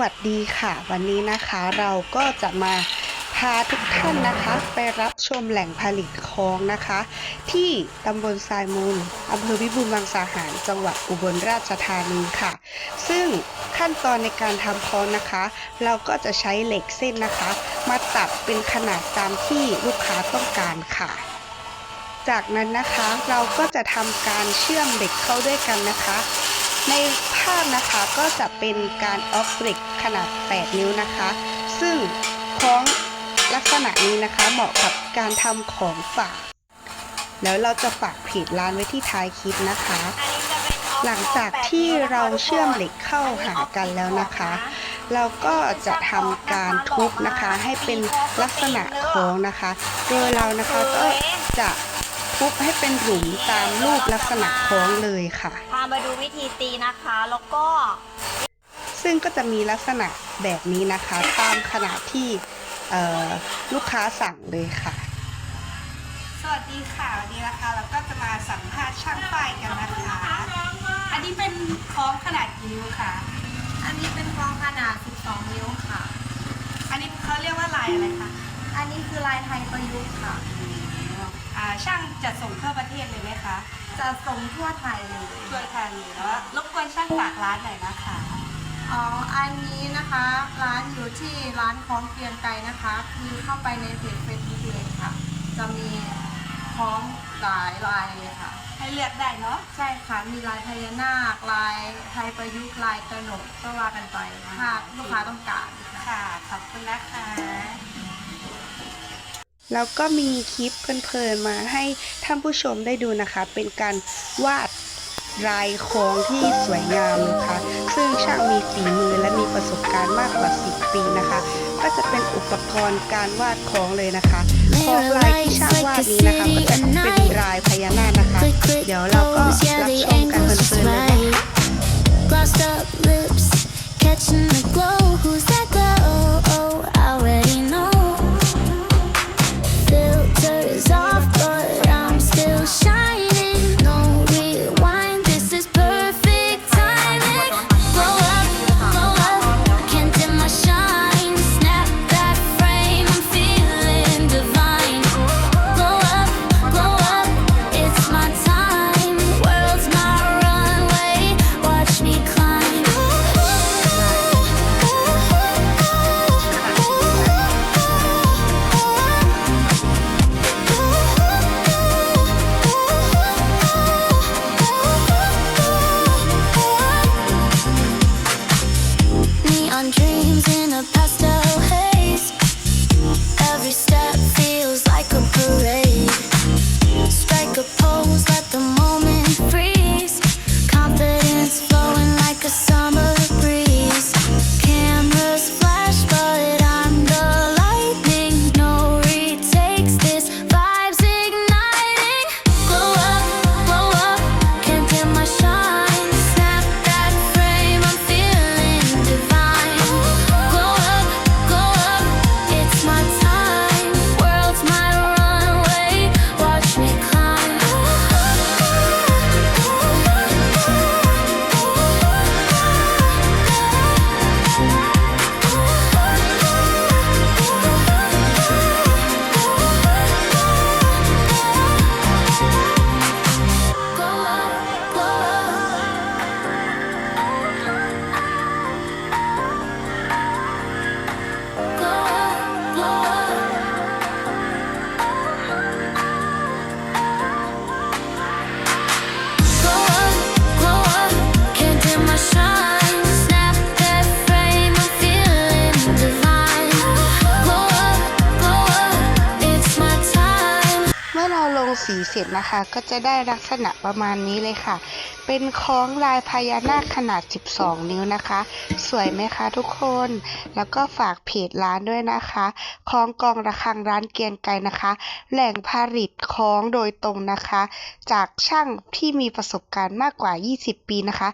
วัสดีค่ะ วันนี้นะคะเราก็จะมาพาทุกท่านนะคะ ไปรับชมแหล่งผลิตคองนะคะ ที่ตำบลทรายมูลอำเภอวิบูลย์มังสาหารจังหวัดอุบลราชธานีค่ะ ซึ่งขั้นตอนในการทำคองนะคะ เราก็จะใช้เหล็กเส้นนะคะ มาตัดเป็นขนาดตามที่ลูกค้าต้องการค่ะ จากนั้นนะคะเราก็จะทำการเชื่อมเหล็กเข้าด้วยกันนะคะ ใน ภาพนะคะ ก็จะเป็นการออกเหล็กขนาด 8 นิ้วนะคะ ซึ่งคล้องลักษณะนี้นะคะเหมาะกับการทำของฝาก แล้วเราจะฝากเพจร้านไว้ที่ท้ายคลิปนะคะ หลังจากที่เราเชื่อมเหล็กเข้าหากันแล้วนะคะ เราก็จะทำการทุบนะคะให้เป็นลักษณะโค้งนะคะ โดยเรานะคะก็จะ ทุบให้เป็นหลุมตามรูปลักษณะโค้งเลยค่ะ พามาดูวิธีตีนะคะ แล้วก็ ซึ่งก็จะมีลักษณะแบบนี้นะคะ ตามขนาดที่เอ่อลูกค้าสั่งเลยค่ะ สวัสดีค่ะวันนี้นะคะเราก็จะมาสัมภาษณ์ช่างฝ้ายกันนะคะ อันนี้เป็นคล้องขนาดกี่นิ้วคะอันนี้เป็นกลองขนาด 12 นิ้วค่ะ อันนี้เขาเรียกว่าลายอะไรคะ อันนี้คือลายไทยประยุกต์ค่ะอ่า ช่างจะส่งทั่วประเทศเลยไหมคะจะส่งทั่วไทยเลยทั่วไทยเลยแล้วรบกวนช่างฝากร้านหน่อยนะคะ อ๋อ อันนี้นะคะ ร้านอยู่ที่ร้านของเกรียงไกรนะคะ คือเข้าไปในเพจเฟซบุ๊กเลยค่ะ จะมีของหลายลายเลยค่ะ ให้เลือกได้เนาะ ใช่ค่ะ มีลายพญานาค ลายไทยประยุกต์ ลายกระหนกก็ว่ากันไปถ้าลูกค้าต้องการค่ะค่ะขอบคุณนะคะ แล้วก็มีคลิปเพลินๆมาให้ท่านผู้ชมได้ดูนะคะ เป็นการวาดลายโค้งที่สวยงามนะคะ ซึ่งช่างมีฝีมือและมีประสบการณ์มากกว่า 10 ปีนะคะ ก็จะเป็นอุปกรณ์การวาดโค้งเลยนะคะค้งลายที่ช่างวาดนี้นะคะ ก็จะเป็นลายพญานาคนะคะ เดี๋ยวเราก็รับชมกันเพลินๆเลย A pose, let the ร็จนะคะ ก็จะได้ลักษณะประมาณนี้เลยค่ะ เป็นคล้องลายพญานาคขนาด 12 นิ้วนะคะ สวยไหมคะทุกคน แล้วก็ฝากเพจร้านด้วยนะคะคล้องกองระฆังร้านเกียงไกรนะคะ แหล่งผลิตคล้องโดยตรงนะคะ จากช่างที่มีประสบการณ์มากกว่า 20 ปีนะคะ